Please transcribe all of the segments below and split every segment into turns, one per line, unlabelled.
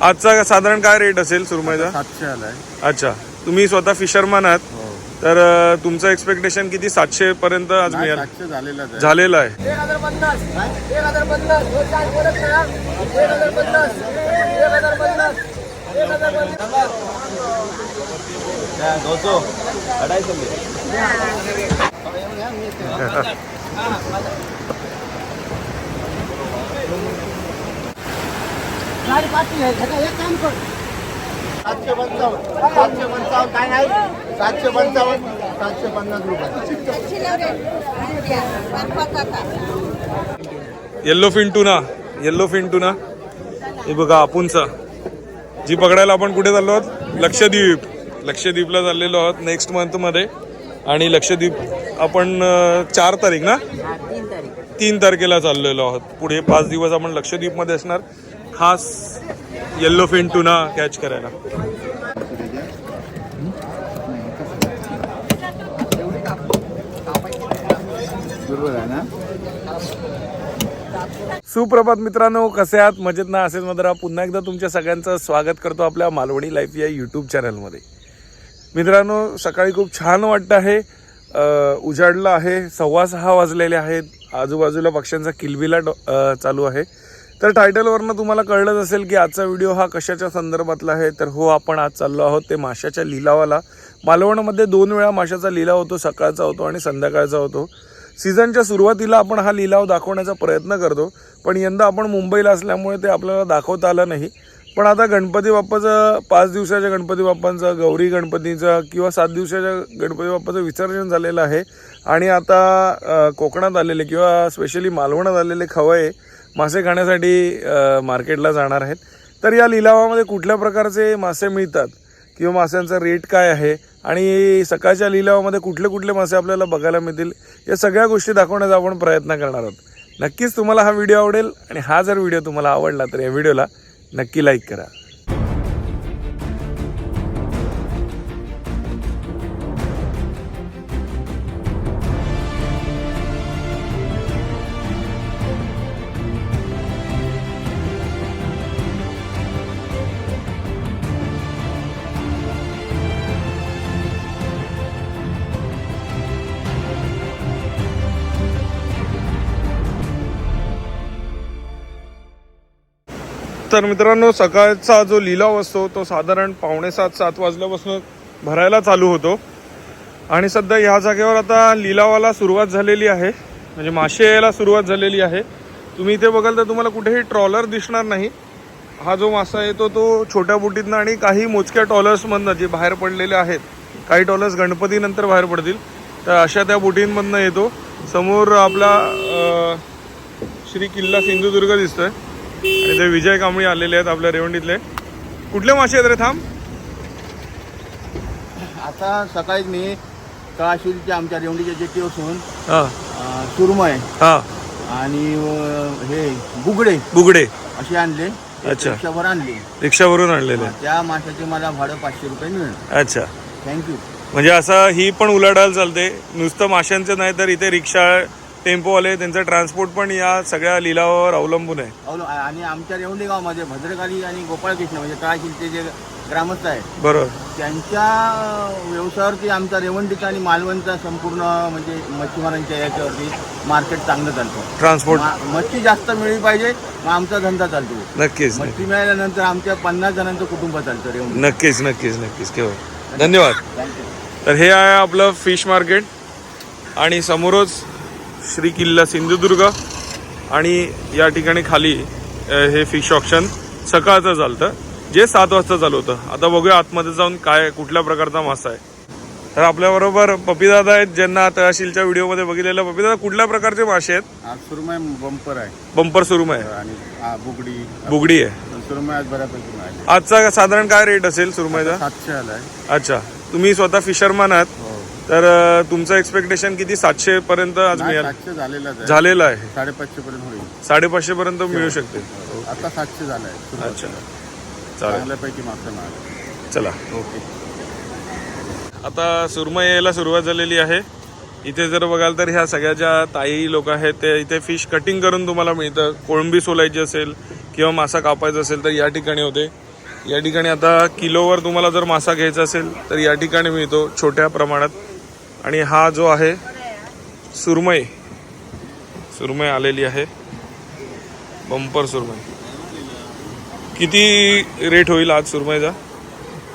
आजचा साधारण काय रेट असेल सुरमईचा?
सातशे आलाय.
अच्छा. तुम्ही स्वतः फिशरमॅन आहात.
हो.
तर तुमचं एक्सपेक्टेशन किती? सातशे पर्यंत आज मिळेल.
सातशे आहे.
झालेलं आहे
एक हजार पन्नास एक हजार पन्नास दोन चार बोलत नाही हा. एक हजार पन्नास एक हजार पन्नास एक हजार पन्नास साडे पाचशे आहे. सगळं एक काम कर.
सातशे पंचावन्न. सातशे पंचावन्न काय नाही? सातशे पंचावन्न. सातशे पन्नास रुपये.
येल्लो फिन टुना येल्लो हे बघा आपुनचा जी पकडायला आपण कुठे चाललो आहोत? लक्षद्वीप. लक्षद्वीपला चाललेलो आहोत नेक्स्ट मंथमध्ये आणि लक्षद्वीप आपण चार तारीख ना? तीन तारखेला चाललेलो आहोत. पुढे पाच दिवस आपण लक्षद्वीपमध्ये असणार. खास येल्लो फिन टुना कॅच करायला. सुप्रभात मित्रांनो कसे आहात? मजेत ना? असेच मधरा. पुन्हा एकदा तुमच्या सगळ्यांचं स्वागत करतो आपल्या मालवणी लाईफ या यूट्यूब चॅनलमध्ये मित्रांनो सकाळी खूप छान वाटतं आहे. उजाडलं आहे. सव्वा सहा वाजलेले आहेत. आजूबाजूला पक्ष्यांचा किलबिलाट अ, चालू आहे. तर टायटलवरनं तुम्हाला कळलंच असेल की आजचा व्हिडिओ हा कशाच्या संदर्भातला आहे. तर हो आपण आज चाललो आहोत ते माशाच्या लिलावाला. मालवणमध्ये दोन वेळा माशाचा लिलाव होतो सकाळचा होतो आणि संध्याकाळचा होतो. सीझनच्या सुरुवातीला आपण हा लिलाव दाखवण्याचा प्रयत्न करतो पण यंदा आपण मुंबईला असल्यामुळे ते आपल्याला दाखवता आलं नाही. पण आता गणपती बाप्पाचं पाच दिवसाच्या गणपती बाप्पांचं गौरी गणपतीचं किंवा सात दिवसाच्या गणपती बाप्पाचं विसर्जन झालेलं आहे. आणि आता कोकणात आलेले किंवा स्पेशली मालवणात आलेले खवये मासे खाण्यासाठी मार्केटला जाणार आहेत. तर या लिलावामध्ये कुठल्या प्रकारचे मासे मिळतात किंवा माशांचा रेट काय आहे आणि सकाळच्या लिलावामध्ये कुठले कुठले मासे आपल्याला बघायला मिळतील या सगळ्या गोष्टी दाखवण्याचा आपण प्रयत्न करणार आहोत. नक्कीच तुम्हाला हा व्हिडिओ आवडेल आणि हा जर व्हिडिओ तुम्हाला आवडला तर या व्हिडिओला नक्की लाईक करा. तर मित्रांनो सकाळचा जो लिलाव असतो तो साधारण पावणे सात सात वाजल्यापासून भरायला चालू होतो. आणि सध्या ह्या जागेवर आता लिलावाला सुरुवात झालेली आहे. म्हणजे मासे यायला सुरुवात झालेली आहे. तुम्ही इथे बघाल तर तुम्हाला कुठेही ट्रॉलर दिसणार नाही. हा जो मासा येतो तो छोट्या बोटीतनं आणि काही मोजक्या टॉलर्समधनं जे बाहेर पडलेले आहेत काही टॉलर्स गणपतीनंतर बाहेर पडतील तर अशा त्या बोटींमधनं येतो. समोर आपला श्री किल्ला सिंधुदुर्ग दिसतोय. आणि ते विजय कांबळी आलेले आहेत आपल्या रेवंडीतले. कुठले मासे आहेत रे थांब.
आता सकाळीच मी कळाशिरीच्या आमच्या रेवणीच्या जेटी असून
हा.
सुरमय
हा.
आणि हे बुगडे.
बुगडे.
असे आणले.
अच्छा.
रिक्षावर आणले.
रिक्षावरून आणलेले.
त्या माशाचे मला भाडं पाचशे रुपये मिळणार
अच्छा.
थँक्यू
म्हणजे असं ही पण उलाढाल चालते. नुसतं माशांचं नाही तर इथे रिक्षा टेम्पोवाले त्यांचं ट्रान्सपोर्ट पण या सगळ्या लिलावावर अवलंबून आहे.
अवलो आणि आमच्या रेवंडी गावामध्ये भद्रकाली आणि गोपाळकृष्ण म्हणजे तळाशिलचे जे ग्रामस्थ आहेत
बरोबर.
त्यांच्या व्यवसायावरती आमचा रेवंडीचा आणि मालवणचा संपूर्ण म्हणजे मच्छीमारांच्या याच्यावरती मार्केट चांगलं चालतं.
ट्रान्सपोर्ट
मा- मच्छी जास्त मिळली पाहिजे मग आमचा धंदा चालतो.
नक्कीच
मच्छी मिळाल्यानंतर आमच्या पन्नास जणांचं कुटुंब चालतं रेवंडी.
नक्कीच नक्कीच नक्कीच. केवळ धन्यवाद.
थँक्यू
तर हे आहे आपलं फिश मार्केट आणि समोरच श्री किल्ला सिंधुदुर्ग आणि या ठिकाणी खाली हे फिश ऑप्शन सकाळचं चालतं जे सात वाजता चालू होतं. आता बघूया आतमध्ये जाऊन काय कुठल्या प्रकारचा मासा आहे. तर आपल्याबरोबर पपीदादा आहेत ज्यांना तहसीलच्या व्हिडिओमध्ये बघितलेलं पपीदादा कुठल्या प्रकारचे मासे आहेत?
आज सुरमय बंपर आहे.
बंपर सुरुम आहे
आणि आ, बुगडी.
बुगडी आहे.
सुरमय आज बऱ्यापैकी मिळाली
आजचा साधारण काय रेट असेल सुरमईचा
सातशे आलाय.
अच्छा. तुम्ही स्वतः फिशरमॅन आहात.
हो.
तर तुमचं एक्सपेक्टेशन किती? सातशे पर्यंत आज मिळेल?
सातशे आहे.
झालेलं आहे.
साडेपाचशे पर्यंत होईल.
साडेपाचशे पर्यंत मिळू शकते.
आता सातशे झालाय.
अच्छा. चालेल.
चांगल्यापैकी मागचं मिळालं
चला.
ओके.
आता सुरमई यायला सुरुवात झालेली आहे. इथे जर बघाल तर ह्या सगळ्या ज्या ताई लोक आहेत ते इथे फिश कटिंग करून तुम्हाला मिळतं. कोळंबी सोलायची असेल किंवा मासा कापायचा असेल तर या ठिकाणी होते. या ठिकाणी आता किलोवर तुम्हाला जर मासा घ्यायचा असेल तर या ठिकाणी मिळतो छोट्या प्रमाणात. आणि हा जो आहे सुरमई. सुरमई आलेली आहे. बंपर सुरमई. किती रेट होईल आज सुरमईचा?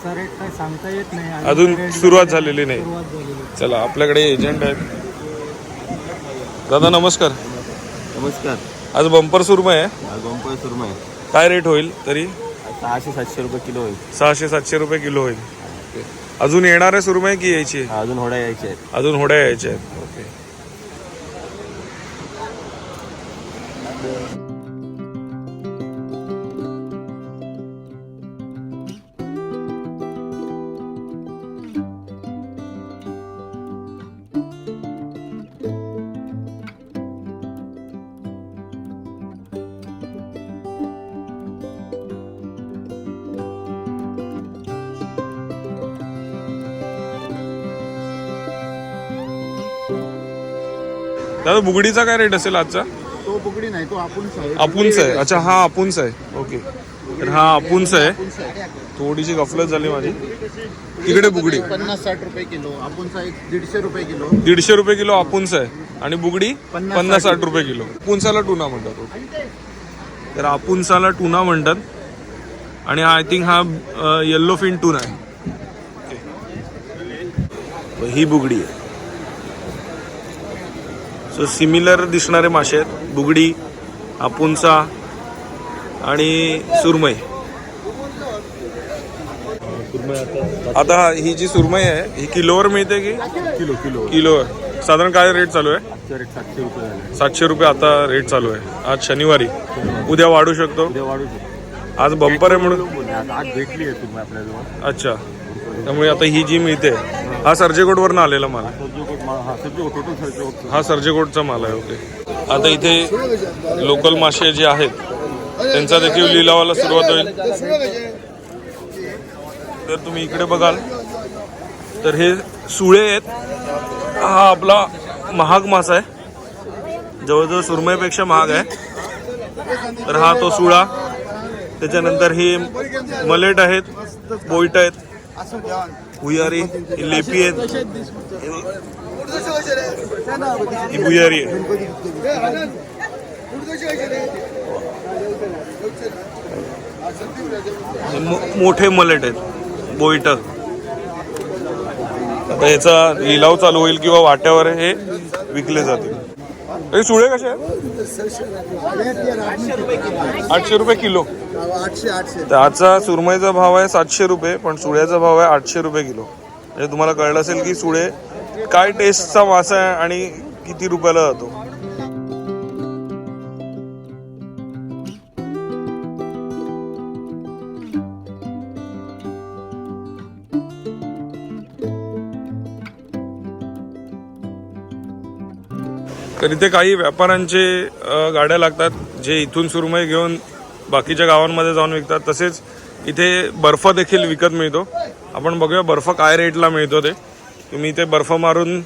चा रेट काय सांगता येत नाही.
अजून सुरुवात झालेली नाही. चला आपल्याकडे एजंट आहेत. दादा नमस्कार.
नमस्कार.
आज बंपर सुरमई आहे.
गोंपळ सुरमय
काय रेट होईल तरी?
सहाशे सातशे रुपये किलो होईल.
सहाशे सातशे रुपये किलो होईल. अजून येणार आहे सुरमई की यायची? आहे?
अजून होड्या यायच्या आहेत.
अजून होड्या यायच्या आहेत. ओके. बुगडीचा काय रेट असेल आजचा?
तो बुगडी नाही तो
अपुंस आहे. अच्छा हा अपुंस आहे. ओके तर हा अपुंस आहे. थोडीशी गफलत झाली माझी. तिकडे बुगडी.
पन्नास साठ रुपये किलो. एक दीडशे रुपये किलो.
दीडशे रुपये किलो अपुंस आहे. आणि बुगडी
पन्नास
पन्नास साठ रुपये. किलो. अपुंसाला टुना म्हणतात. ओके. तर अपुंसाला टुना म्हणतात. आणि आय थिंक हा येल्लो फिन टून आहे. ओके. ही बुगडी आहे. सो सिमिलर दिसणारे मासे आहेत. बुगडी अपुंसा आणि सुरमई. आता ही जी सुरमई आहे ही किलोवर मिळते की?
Kilo kilo.
किलोवर. साधारण काय रेट चालू आहे?
रेट सातशे रुपये
सातशे रुपये आता रेट चालू आहे. आज शनिवारी. उद्या वाढू शकतो?
उद्या वाढू शकतो.
आज बंपर आहे म्हणून?
आता आज भेटली आहे तुम्ही आपल्याजवळ.
अच्छा. त्यामुळे आता ही जी मिळते हा सर्जेकोटवरनं आलेला माल
हा
सर्जेकोटचा माल आहे ओके. आता इथे लोकल मासे जे आहेत त्यांचा देखील लिलावाला सुरुवात होईल. तर तुम्ही इकडे बघाल. तर हे सुळे आहेत. हा आपला महाग मासा आहे. जवळजवळ सुरमईपेक्षा महाग आहे. तर हा तो सुळा. त्याच्यानंतर हे मलेट आहेत बोईट आहेत. भुयारी ही लेपी आहेत ही भुयारी आहे. मो- मोठे मलेट आहेत. बोईट. आता याचा लिलाव चालू होईल किंवा वाट्यावर हे विकले जातील. हे सुळे कसे आहेत? आठशे रुपये किलो. त्याचा सुरमईचा भाव आहे सातशे रुपये पण सुळ्याचा भाव आहे आठशे रुपये किलो. म्हणजे तुम्हाला कळलं असेल की सुळे काय टेस्टचा मासा आहे आणि किती रुपयाला जातो. तर इथे काही व्यापाऱ्यांचे गाड्या लागतात जे इथून सुरमई घेऊन बाकीच्या गावांमध्ये जाऊन विकतात. तसेच इथे बर्फ देखील विकत मिळतो. आपण बघूया बर्फ काय रेटला मिळतो ते. तुम्ही इथे बर्फ मारून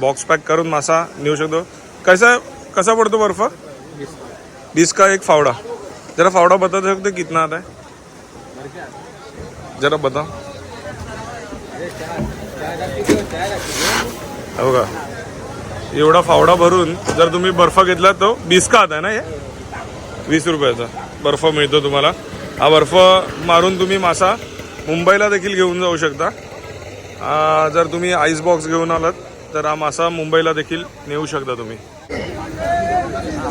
बॉक्स पॅक करून मासा नेऊ शकतो. कसा कसा पडतो बर्फ? बीस का एक फावड़ा. जरा फावड़ा बता सकते कितना आता है? जरा बता. हो का? एवढा फावडा भरून जर तुम्ही बर्फ घेतला तो बिस्का का आता ना हे? वीस रुपयाचा. बर्फ मिळतो तुम्हाला. हा बर्फ मारून तुम्ही मासा मुंबईला देखील घेऊन जाऊ शकता. जर तुम्ही आईस बॉक्स घेऊन आलात तर हा मासा मुंबईला देखील नेऊ शकता तुम्ही.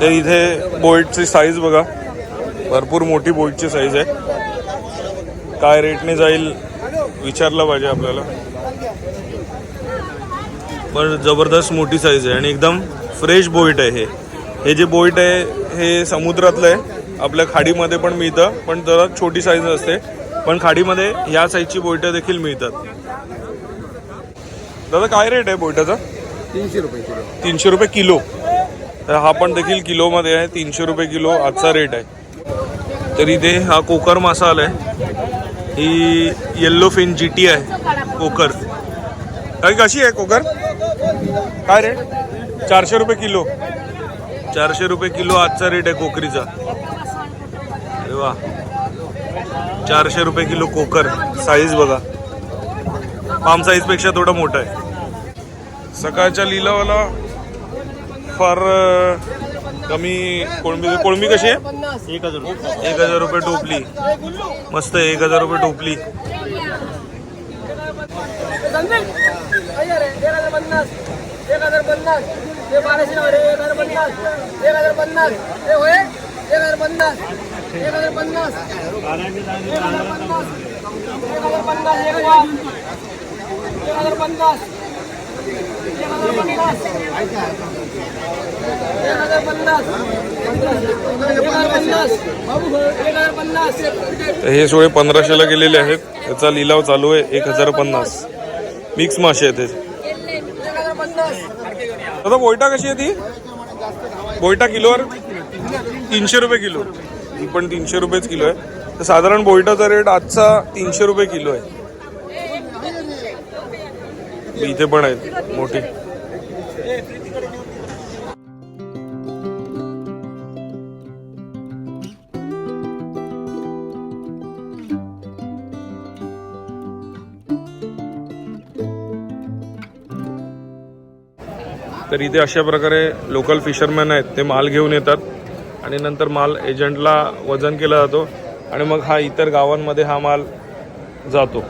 तर इथे बोईटची साईज बघा. भरपूर मोठी बोईटची साईज आहे. काय रेटने जाईल विचारलं पाहिजे आपल्याला. पण जबरदस्त मोठी साईज आहे आणि एकदम फ्रेश बोईट आहे हे. हे जे बोईट आहे हे समुद्रातलं आहे. आपल्या खाडीमध्ये पण मिळतं पण जरा छोटी साईज असते. पण खाडीमध्ये ह्या साईजची बोईटं देखील मिळतात. दादा काय रेट आहे बोईटाचा?
तीनशे रुपये किलो.
तीनशे रुपये किलो. तर हा पण देखील किलोमध्ये आहे तीनशे रुपये किलो आजचा रेट आहे. तर इथे हा कोकर मासा आलाय ही येल्लो फिन जी टी आहे कोकर. कशी आहे कोकर? काय रेट चारशे रुपये किलो. चारशे रुपये किलो आजचा रेट आहे कोकरीचा. अरे वा. चारशे रुपये किलो कोकर. साईज बघा. पाम साईजपेक्षा थोडा थोडं मोठं आहे. सकाळच्या लिलावाला फार कमी कोळंबी कोळंबी कशी आहे?
एक हजार
एक हजार रुपये टोपली. मस्त आहे एक हजार रुपये टोपली.
एक हजार पन्नास ते बाराशे नाव रे एक हजार पन्नास एक हजार पन्नास ते होय एक हजार पन्नास एक हजार पन्नास एक हजार पन्नास एक हजार पन्नास एक हजार एक हजार पन्नास एक हजार पन्नास एक हजार पन्नास
हे सोळे पंधराशेला गेलेले आहेत त्याचा लिलाव चालू आहे एक हजार पन्नास मिक्स मासे आहेत हे.
एक हजार पन्नास
दादा बोयटा कशी आहे ती? बोयटा किलोवर? तीनशे रुपये किलो. ही पण तीनशे रुपयेच किलो आहे. तर साधारण बोयटाचा रेट आजचा तीनशे रुपये किलो आहे. इथे पण आहेत मोठी. तर इथे अशा प्रकारे लोकल फिशरमॅन आहेत ते माल घेऊन येतात आणि नंतर माल एजंटला वजन केला जातो आणि मग हा इतर गावांमध्ये हा माल जातो.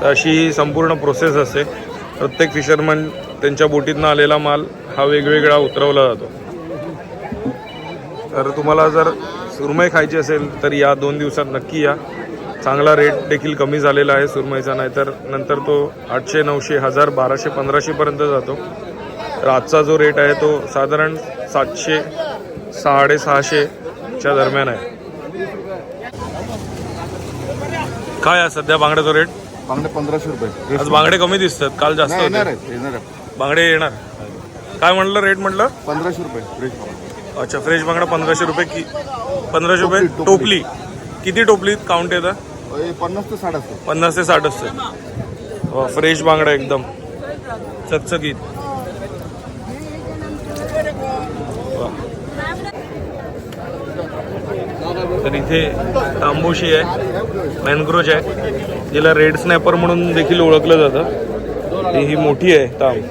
तर अशी ही संपूर्ण प्रोसेस असते. प्रत्येक फिशरमॅन त्यांच्या बोटीतनं आलेला माल हा वेगवेगळा उतरवला जातो. तर तुम्हाला जर सुरमई खायची असेल तर या दोन दिवसात नक्की या. चांगला रेट देखील कमी झालेला आहे सुरमईचा नाहीतर नंतर तो आठशे नऊशे हजार बाराशे पंधराशेपर्यंत जातो. तर आजचा जो रेट आहे तो साधारण सातशे साडेसहाशेच्या दरम्यान आहे. काय आहे सध्या बांगड्याचा रेट
बांगडे पंधराशे रुपये.
आज बांगडे कमी दिसतात काल जास्त
नाही, येणार
होते.
आहेत येणार आहेत.
बांगडे येणार. काय म्हणलं रेट म्हटलं
पंधराशे रुपये फ्रेश बांगडे.
अच्छा फ्रेश बांगडा पंधराशे रुपये की पंधराशे रुपये?
टोपली, टोपली.
टोपली. किती टोपलीत काउंट येतं
हे पन्नास ते साठ असतात
पन्नास ते साठ असतं. फ्रेश बांगडा एकदम. चकचकीत. तर इथे तांबोशी आहे मॅनग्रोज आहे. जिला रेड स्नॅपर म्हणून देखील ओळखलं जातं. ती ही मोठी आहे तांब.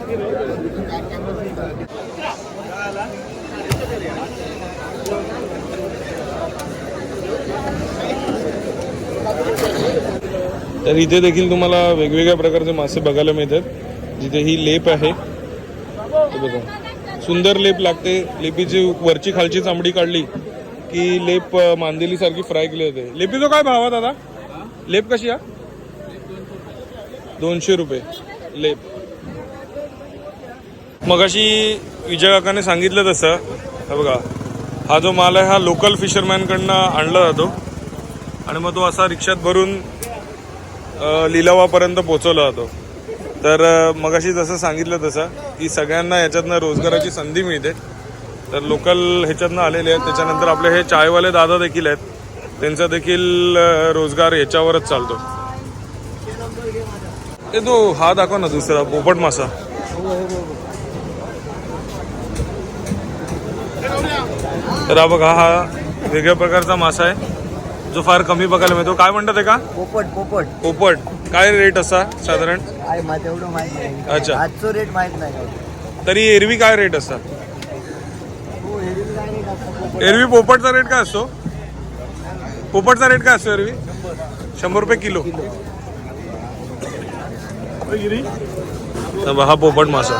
तर इथे देखील तुम्हाला वेगवेगळ्या प्रकारचे मासे बघायला मिळतात. जिथे ही लेप आहे. बघा. सुंदर लेप लागते. लेपीची वरची खालची चामडी काढली की लेप मांदेली मांदेलीसारखी फ्राय केली जाते लेपीचा काय भाव आहे दादा? लेप कशी आहे? दोनशे रुपये. लेप. मगाशी विजय काकाने सांगितलं तसं. हे बघा हा जो माल आहे हा लोकल फिशरमॅनकडनं आणला जातो. आणि मग तो असा रिक्षात भरून लिलावापर्यंत पोचवला जातो. तर अ, मगाशी जसं सांगितलं तसं की सगळ्यांना याच्यातनं रोजगाराची संधी मिळते. तर लोकल ह्याच्यातनं आलेले आहेत. त्याच्यानंतर आपले हे चायवाले दादा देखील आहेत. त्यांचा देखील रोजगार ह्याच्यावरच चालतो. ते तो हा दाखव ना दुसरा पोपट मासा. तर हा बघा हा वेगळ्या प्रकारचा मासा आहे. जो फार कमी बघायला मिळतो. काय म्हणतात का
पोपट पोपट.
पोपट. काय रेट असा साधारण? अच्छा.
आजचं रेट माहीत नाही.
तरी एरवी काय रेट असतात
हो, एरवी काय rate असतं पोपट?
एरवी पोपटचा रेट काय असतो? पोपटचा रेट काय असतो एरवी? शंभर रुपये किलो. हा पोपट मासा.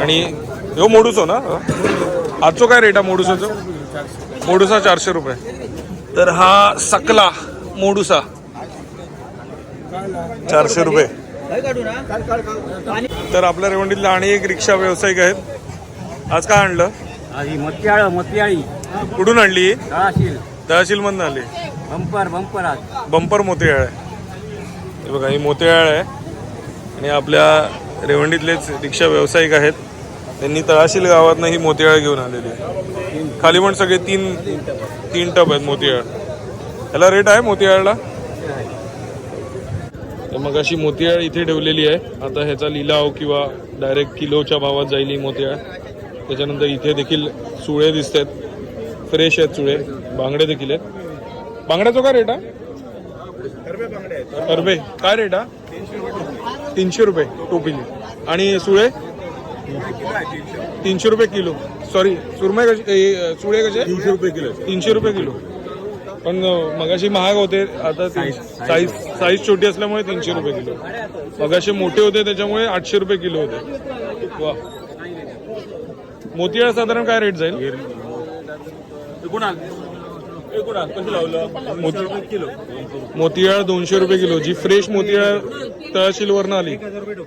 आणि हो मोडूसो ना? आजचो काय रेट आहे मोडूसाचो? मोडूसा चारशे रुपये. तर हा सकला मोडूसा. चारशे रुपये. तर आपल्या रेवंडीतले आणि एक रिक्षा व्यावसायिक आहेत. आज काय आणलं?
ही मोत्याळ मोत्याळी.
कुठून आणली
तळाशील
तहसील. मधून आली
बंपर बंपर आज.
बंपर मोतेयाळ आहे. हे बघा ही मोतेयाळ आहे. आणि आपल्या रेवंडीतलेच रिक्षा व्यावसायिक आहेत. त्यांनी तळाशील गावातनं ही मोतेयाळ घेऊन आलेली आहे. खाली पण सगळे तीन तीन टब आहेत मोतेयाळ ह्याला रेट आहे मोतेयाळला तर मग अशी मोतियाळ इथे ठेवलेली आहे. आता ह्याचा लिलाव किंवा डायरेक्ट किलोच्या भावात जाईल ही मोतियाळ त्याच्यानंतर इथे देखील सुळे दिसत आहेत फ्रेश आहेत सुळे बांगडे देखील आहेत. बांगड्याचा काय रेट आहे अरबे काय रेट आहे तीनशे रुपये टोपिली आणि सुळे तीनशे रुपये किलो. सॉरी सुरमई कशी ए, सुळे कसे? तीनशे रुपये किलो. तीनशे रुपये किलो. पण मगाशी महाग होते आता साईज साईज छोटी असल्यामुळे तीनशे रुपये किलो. मगाशी मोठे होते त्याच्यामुळे आठशे रुपये किलो होते. वा. मोतियाळ साधारण काय रेट जाईल? मोती- मोतियाळ दोनशे रुपये किलो. जी फ्रेश मोतियाळ तहसील वरनं आली.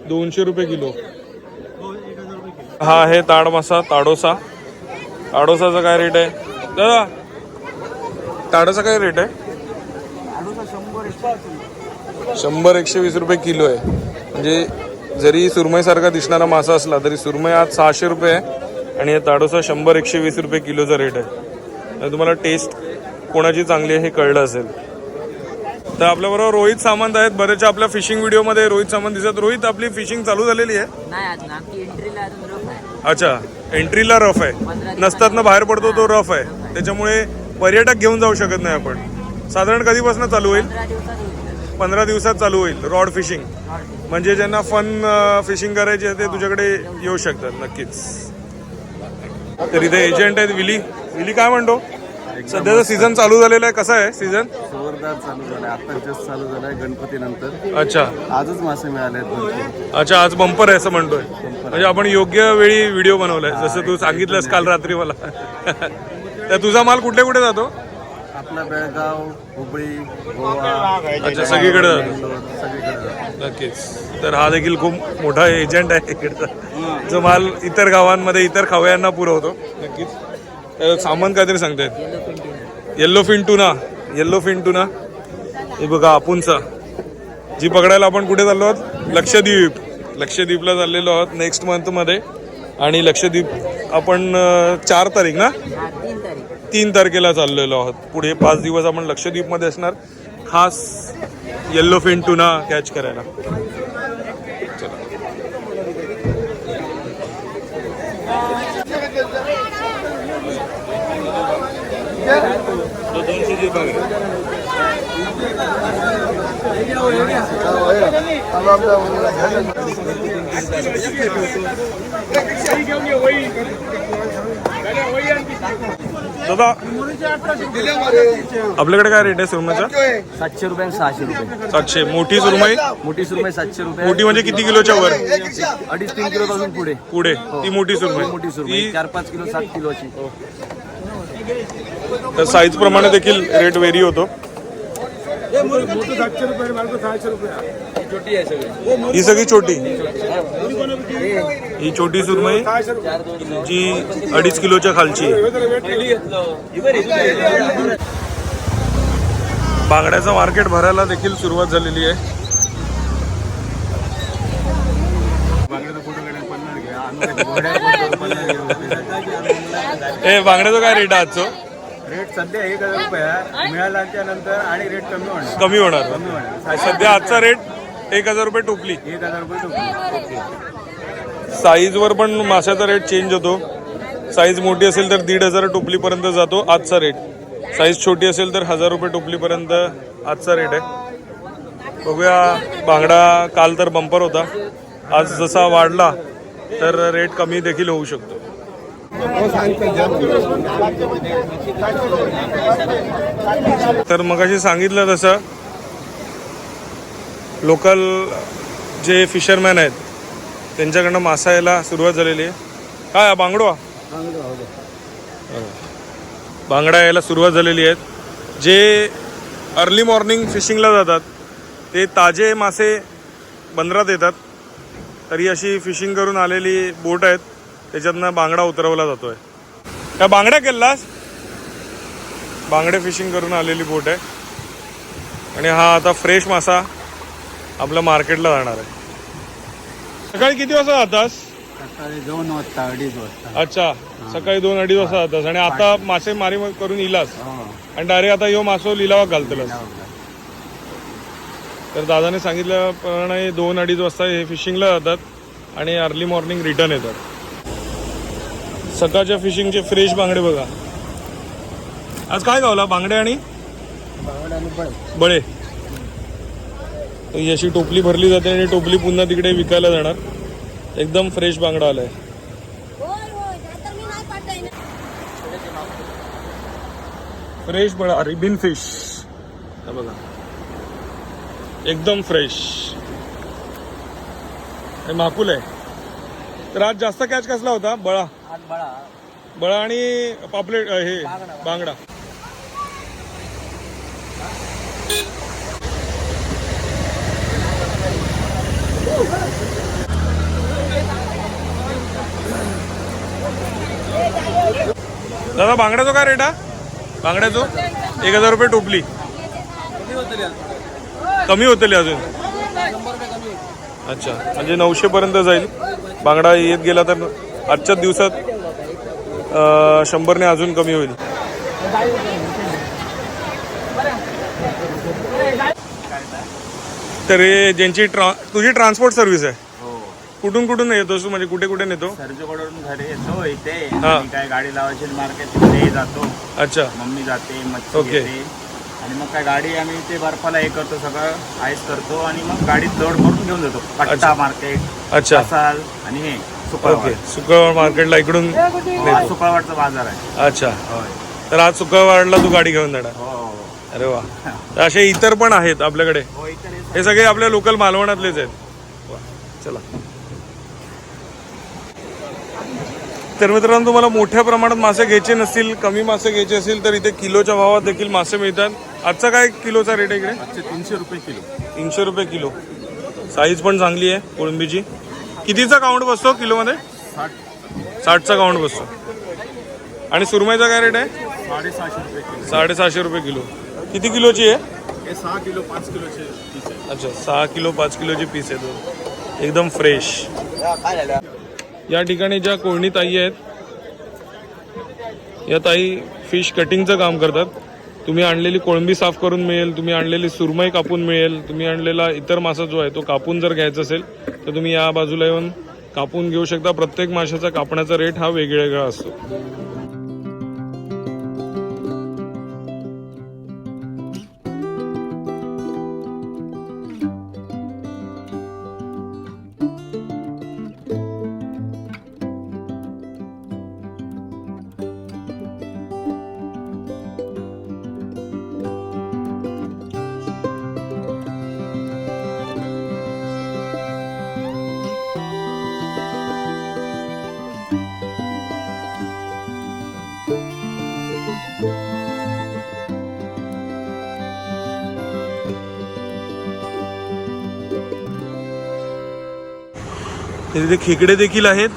दोनशे रुपये किलो. हा आहे ताड मासा ताडोसा. ताडोसाचा काय रेट आहे? दादा ताडाचा काय रेट आहे? शंभर एकशे वीस रुपये किलो आहे. म्हणजे जरी सुरमईसारखा दिसणारा मासा असला तरी सुरमई आज सहाशे रुपये आहे. आणि हे ताडोसा शंभर एकशे वीस रुपये किलोचा रेट आहे. तर तुम्हाला टेस्ट कोणाची चांगली आहे हे कळलं असेल. तर आपल्याबरोबर रोहित सामंत आहेत. बरेचशा आपल्या फिशिंग व्हिडिओमध्ये रोहित सामंत दिसत रोहित आपली फिशिंग चालू झालेली आहे? अच्छा एंट्रीला रफ आहे. नसतात ना बाहेर पडतो तो रफ आहे. त्याच्यामुळे पर्यटक घेऊन जाऊ शकत नाही आपण. साधारण कधीपासून चालू होईल?
पंधरा दिवसात होईल.
पंधरा दिवसात चालू होईल रॉड फिशिंग म्हणजे ज्यांना फन फिशिंग करायची आहे ते तुझ्याकडे येऊ शकतात नक्कीच. तर इथे एजंट आहेत विली. विली काय म्हणतो? सध्याचा सीझन चालू झालेला आहे. कसा आहे सीझन
जोरदार चालू झालाय. आता जस्ट चालू झालाय गणपती नंतर
अच्छा.
आजच मासे मिळाले आहेत.
अच्छा आज बंपर आहे असं म्हणतोय. म्हणजे आपण योग्य वेळी व्हिडिओ बनवलाय. जसं तू सांगितलंस काल रात्री मला. तर तुझा माल कुठे कुठे जातो?
आपला बेळगाव हुबळी गोवा
अच्छा सगळीकडे?
सगळीकडे.
नक्कीच. तर हा देखील खूप मोठा एजंट आहे इकडचा. जो माल इतर गावांमध्ये इतर खवयांना पुरवतो. नक्कीच. तर सामान काहीतरी सांगतायत. Yellow fin tuna yellow fin tuna हे बघा आपुनचा जी पकडायला आपण कुठे चाललो आहोत? लक्षद्वीप. लक्षद्वीपला चाललेलो आहोत नेक्स्ट मंथमध्ये आणि लक्षद्वीप आपण अं, चार तारीख ना?
तीन
तारखेला चाललेलो आहोत. पुढे पाच दिवस आपण लक्षद्वीपमध्ये असणार. खास येल्लो फिन टुना कॅच करायला. चला. दादा आपल्याकडे काय रेट आहे सुरमईचा?
सातशे रुपये आणि सहाशे रुपये.
सातशे. मोठी सुरमई?
मोठी सुरमई सातशे रुपये.
मोठी म्हणजे किती किलोच्या वर?
अडीच तीन किलो पासून पुढे.
पुढे ती मोठी सुरमई.
मोठी सुरमई.
ती
चार पाच किलो सात किलोची.
तर साईज प्रमाणे देखील रेट व्हेरी होतो. ही सगळी छोटी. ही छोटी सुरमई जी अडीच किलोच्या खालची आहे. बांगड्याचं मार्केट भरायला देखील सुरुवात झालेली आहे. ए बांगड्याचं काय रेट आहे आजचं?
रेट सध्या एक हजार रुपये. मिळाल्याच्या नंतर आणि रेट कमी होणार.
कमी होणार.
कमी होणार.
सध्या आजचा रेट एक हजार रुपये टोपली.
एक हजार रुपये टोकरी.
साईजवर पण माशाचा रेट चेंज होतो. साईज मोठी असेल तर दीड हजार टोपलीपर्यंत जातो आजचा रेट साईज छोटी असेल तर हजार रुपये टोपलीपर्यंत आजचा रेट आहे. बघूया बांगडा काल तर बंपर होता. आज जसा वाढला तर रेट कमी देखील होऊ शकतो. तर मगाशी सांगितलं तसं. लोकल जे फिशरमॅन आहेत त्यांच्याकडनं मासा यायला सुरुवात झालेली आहे. काय हा बांगडो बांगडा यायला सुरुवात झालेली आहेत. जे अर्ली मॉर्निंग फिशिंगला जातात ते ताजे मासे बंदरात येतात. तरी अशी फिशिंग करून आलेली बोट आहेत. त्याच्यातनं बांगडा उतरवला जातोय. त्या बांगड्या केलास? बांगडे फिशिंग करून आलेली बोट आहे. आणि हा आता फ्रेश मासा आपल्या मार्केटला जाणार आहे. सकाळी किती वाजता जातास?
सकाळी दोन वाजता अडीच वाजता.
अच्छा सकाळी दोन अडीच वाजता जातास. आणि आता मासे मारी करून इलास. आणि डायरेक्ट आता यो मासो लिलावा घालतलास. तर दादाने सांगितल्याप्रमाणे दोन अडीच वाजता हे फिशिंगला जातात. आणि अर्ली मॉर्निंग रिटर्न येतात. सकाळच्या फिशिंगचे फ्रेश बांगडे बघा. आज काय गावला बांगडे आणि? बळे ही अशी टोपली भरली जाते आणि टोपली पुन्हा तिकडे विकायला जाणार. एकदम फ्रेश बांगडा आलाय.
होय होय. नाहीतर मी नाही पाठवणार.
फ्रेश बळा रिबिन फिश. हा बघा. एकदम फ्रेश. हे माकुल आहे. तर आज जास्त कॅच कसला होता? बळा. बळा. आणि पापलेट अ, हे बांगडा. दादा बांगड्याचो काय रेट हा? बांगड्याचो? एक हजार रुपये टोपली. कमी होतील अजून. अच्छा म्हणजे नऊशे पर्यंत जाईल. बांगडा येत गेला तर आजच्याच दिवसात शंभरने अजून कमी होईल. तर हे ज्यांची ट्रा तुझी ट्रान्सपोर्ट सर्व्हिस आहे.
हो.
कुठून कुठून येतोस तू? म्हणजे कुठे कुठे नेतो?
सर्जकडून घरी येतो इथे.
हा.
आणि काय गाडी लावायची मार्केट जातो.
अच्छा.
मम्मी जाते मच्छी
ओके.
घेते. आणि मग काय गाडी आम्ही ते बर्फाला हे करतो सगळं आईस करतो आणि मग गाडीत लोड करून घेऊन जातो. कट्टा मार्केट
अच्छा.
मसाल आणि हे
ओके. सुकळवाड मार्केटला इकडून
सुपरवाडचा बाजार आहे.
अच्छा.
होय.
तर आज सुकळवाडला तू गाडी घेऊन जाणार.
हो हो.
अरे वा. तर असे इतर पण आहेत आपल्याकडे.
हो हे
सगळे आपल्या लोकल मालवणातलेच आहेत. चला. तर मित्रांनो तुम्हाला मोठ्या प्रमाणात मासे घ्यायचे नसतील कमी मासे घ्यायचे असतील तर इथे किलोच्या भावात देखील मासे मिळतात. आजचा काय किलोचा रेट आहे इकडे?
आजचे तीनशे रुपये किलो.
तीनशे रुपये किलो. साईज पण चांगली आहे कोळंबीची. कितीचा काउंट बसतो किलोमध्ये? साठचा काउंट बसतो. आणि सुरमईचा काय रेट आहे?
साडेसहाशे रुपये किलो.
साडेसहाशे रुपये किलो. किती किलोची आहे?
हे सहा किलो पाच किलोचे पीस आहे.
अच्छा सहा किलो पाच किलोची पीस आहे दोन एकदम फ्रेश या ठिकाणी ज्या कोळणी ताई आहेत या ताई फिश कटिंगचं काम करतात. तुम्ही आणलेली कोळंबी साफ करून मिळेल तुम्ही आणलेली सुरमई कापून मिळेल तुम्ही आणलेला इतर मासा जो आहे तो कापून जर घ्यायचा असेल तर तुम्ही या बाजूला येऊन कापून घेऊ शकता. प्रत्येक माशाचा कापण्याचा रेट हा वेगवेगळा असतो. तिथे खेकडे देखील आहेत.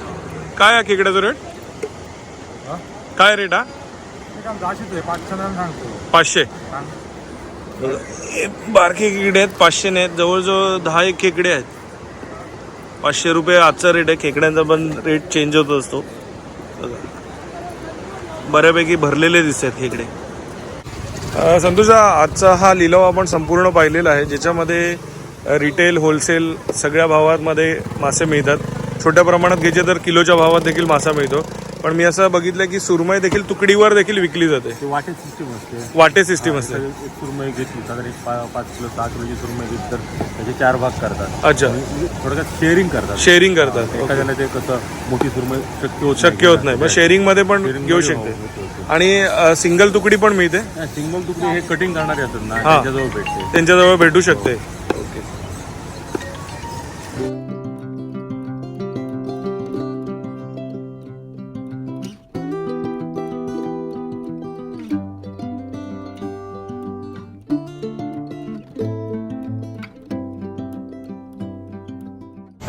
काय आहे खेकड्याचा रेट? काय रेट हा? पाचशे? बारके खेकडे आहेत पाचशे ने आहेत जवळजवळ दहा एक खेकडे आहेत. पाचशे रुपये आजचा रेट आहे खेकड्यांचा पण रेट चेंज होत असतो. बऱ्यापैकी भरलेले दिसत आहेत खेकडे संतोषा आजचा हा लिलाव आपण संपूर्ण पाहिलेला आहे ज्याच्यामध्ये रिटेल होलसेल सगळ्या भावांमध्ये मासे मिळतात. छोट्या प्रमाणात घ्यायचे तर किलोच्या भावात देखील मासा मिळतो. पण मी असं बघितलं की सुरमई देखील तुकडीवर देखील विकली जाते.
वाटे सिस्टीम असते.
वाटे सिस्टीम असते.
एक सुरमई घेतली साधारण एक पा- पाच किलो सहा किलोची सुरमई घेतली तर त्याचे चार भाग करतात.
अच्छा.
म्हणजे थोडक्यात शेअरिंग करतात.
शेअरिंग करतात.
एखाद्याला ते कसं मोठी सुरमई शक्य होत
शक्य होत नाही. मग शेअरिंगमध्ये पण घेऊ
हो,
शकते.
होते.
आणि सिंगल तुकडी पण मिळते?
सिंगल तुकडे हे कटिंग करणारे असतात ना.
हा.
त्यांच्याजवळ भेटते.
त्यांच्याजवळ भेटू शकते. तर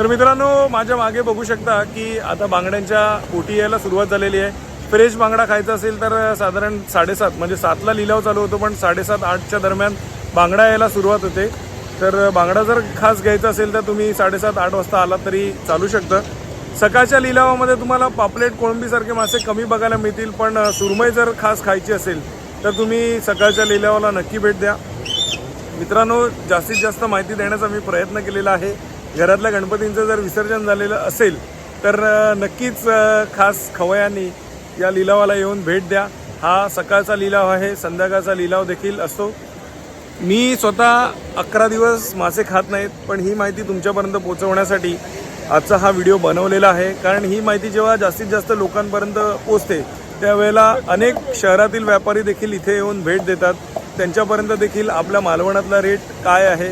मित्रांनो माझ्या मागे बघू शकता की आता बांगड्यांच्या पोटी यायला सुरुवात झालेली आहे. फ्रेश बांगडा खायचा असेल तर साधारण साडेसात म्हणजे सातला लिलाव चालू होतो पण साडेसात आठच्या दरम्यान बांगडा यायला सुरुवात होते. तर बांगडा जर खास घ्यायचा असेल तर तुम्ही साडेसात आठ वाजता आलात तरी चालू शकतं. सकाळच्या लिलावामध्ये तुम्हाला पापलेट कोळंबीसारखे मासे कमी बघायला मिळतील पण सुरमई जर खास खायची असेल तर तुम्ही सकाळच्या लिलावाला नक्की भेट द्या. मित्रांनो जास्तीत जास्त माहिती देण्याचा मी प्रयत्न केलेला आहे. घरातल्या गणपतींचं जर विसर्जन झालेलं असेल तर नक्कीच खास खवयांनी या लिलावाला येऊन भेट द्या. हा सकाळचा लिलाव आहे संध्याकाळचा लिलाव देखील असतो. मी स्वतः अकरा दिवस मासे खात नाहीत पण ही माहिती तुमच्यापर्यंत पोहोचवण्यासाठी आजचा हा व्हिडिओ बनवलेला आहे. कारण ही माहिती जेव्हा जास्तीत जास्त लोकांपर्यंत पोचते त्यावेळेला अनेक शहरातील व्यापारी देखील इथे येऊन भेट देतात. त्यांच्यापर्यंत देखील आपल्या मालवणातला रेट काय आहे?